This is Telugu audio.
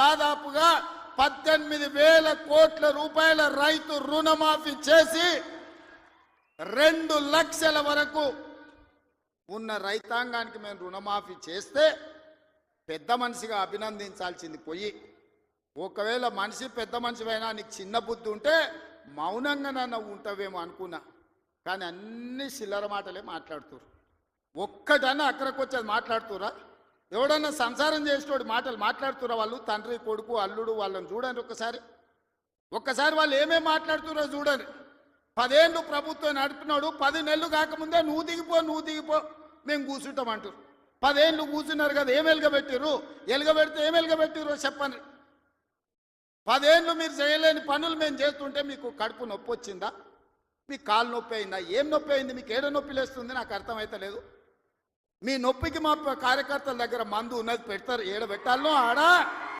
దాదాపుగా పద్దెనిమిది వేల కోట్ల రూపాయల రైతు రుణమాఫీ చేసి రెండు లక్షల వరకు ఉన్న రైతాంగానికి మేము రుణమాఫీ చేస్తే పెద్ద మనిషిగా అభినందించాల్సింది పోయి. ఒకవేళ మనిషి పెద్ద మనిషివైనా నీకు చిన్న బుద్ధి ఉంటే మౌనంగా నన్ను ఉంటావేమో అనుకున్నా. కానీ అన్ని చిల్లర మాటలే మాట్లాడుతురు ఒక్కటన్నా అక్కడికి వచ్చేది మాట్లాడుతురా ఎవడన్నా సంసారం చేసేటోడు మాటలు మాట్లాడుతురా వాళ్ళు? తండ్రి కొడుకు అల్లుడు వాళ్ళని చూడండి ఒక్కసారి. ఒక్కసారి వాళ్ళు ఏమేమి మాట్లాడుతున్నారో చూడండి. పదేళ్ళు ప్రభుత్వం నడిపినాడు పది నెలలు కాకముందే నువ్వు దిగిపో నువ్వు దిగిపో మేము కూర్చుంటాం అంటారు పదేళ్ళు కూర్చున్నారు కదా ఏం ఎలుగబెట్టిర్రు? ఎలుగబెడితే ఏం ఎలుగబెట్టిర్రు చెప్పండి. పదేళ్ళు మీరు చేయలేని పనులు మేము చేస్తుంటే మీకు కడుపు నొప్పి వచ్చిందా? మీకు కాలు నొప్పి అయిందా? ఏం నొప్పి అయింది? మీకు ఏడ నొప్పి లేస్తుంది? నాకు అర్థమైతే లేదు మీ నొప్పికి మా కార్యకర్తల దగ్గర మందు ఉన్నది పెడతారు ఏడ పెట్టాలో ఆడా.